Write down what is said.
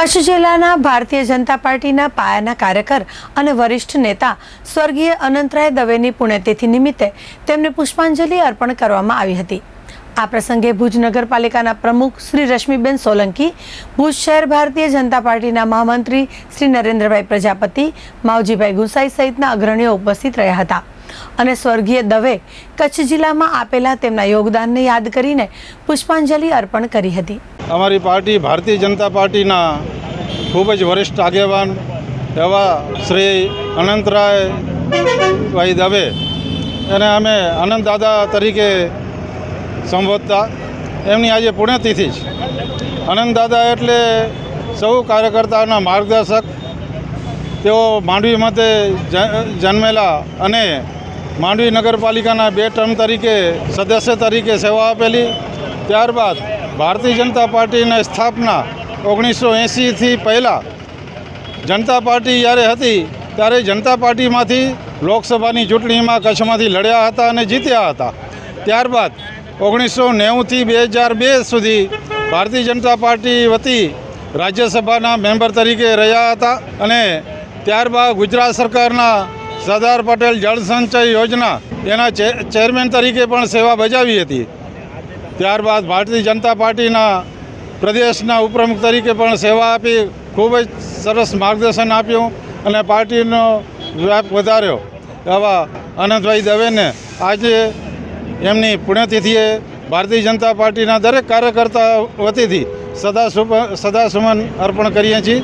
કચ્છ જિલ્લાના ભારતીય જનતા પાર્ટીના પાયાના કાર્યકર અને વરિષ્ઠ નેતા સ્વર્ગીય અનંતરાય દવેની પુણ્યતિથિ નિમિત્તે તેમને પુષ્પાંજલિ અર્પણ કરવામાં આવી હતી. આ પ્રસંગે ભુજ નગરપાલિકાના પ્રમુખ શ્રી રશ્મિબેન સોલંકી, ભુજ શહેર ભારતીય જનતા પાર્ટીના મહામંત્રી શ્રી નરેન્દ્રભાઈ પ્રજાપતિ, માવજીભાઈ ગુસાઈ સહિતના અગ્રણીઓ ઉપસ્થિત રહ્યા હતા અને સ્વર્ગીય દવે કચ્છ જિલ્લામાં આપેલા તેમના યોગદાનને યાદ કરીને પુષ્પાંજલિ અર્પણ કરી હતી. અમારી પાર્ટી ભારતીય જનતા પાર્ટીના ખૂબ જ વરિષ્ઠ આગેવાન એવા શ્રી અનંતરાય ભાઈ દવે. એને અમે અનંત દાદા તરીકે સંબોધતા. એમની આજે પુણ્યતિથિ છે. અનંત દાદા એટલે સૌ કાર્યકર્તાના માર્ગદર્શક. તેઓ માંડવી મતે જન્મેલા અને માંડવી નગરપાલિકાના બે ટર્મ તરીકે સદસ્ય તરીકે સેવા આપેલી. ત્યારબાદ ભારતીય જનતા પાર્ટીની સ્થાપના ઓગણીસો એંસીથી પહેલાં જનતા પાર્ટી જ્યારે હતી, ત્યારે જનતા પાર્ટીમાંથી લોકસભાની ચૂંટણીમાં કચ્છમાંથી લડ્યા હતા અને જીત્યા હતા. ત્યારબાદ ઓગણીસો નેવુંથી બે હજાર બે સુધી ભારતીય જનતા પાર્ટી વતી રાજ્યસભાના મેમ્બર તરીકે રહ્યા હતા અને ત્યારબાદ ગુજરાત સરકારના સરદાર પટેલ જળસંચય યોજના એના ચેરમેન તરીકે પણ સેવા બજાવી હતી. ત્યારબાદ ભારતીય જનતા પાર્ટીના પ્રદેશના ઉપપ્રમુખ તરીકે પણ સેવા આપી, ખૂબ જ સરસ માર્ગદર્શન આપ્યું અને પાર્ટીનો વ્યાપ વધાર્યો આવા આનંદભાઈ દવેને આજે એમની પુણ્યતિથિએ ભારતીય જનતા પાર્ટીના દરેક કાર્યકર્તા વતીથી સદા સદા સુમન અર્પણ કરીએ છીએ.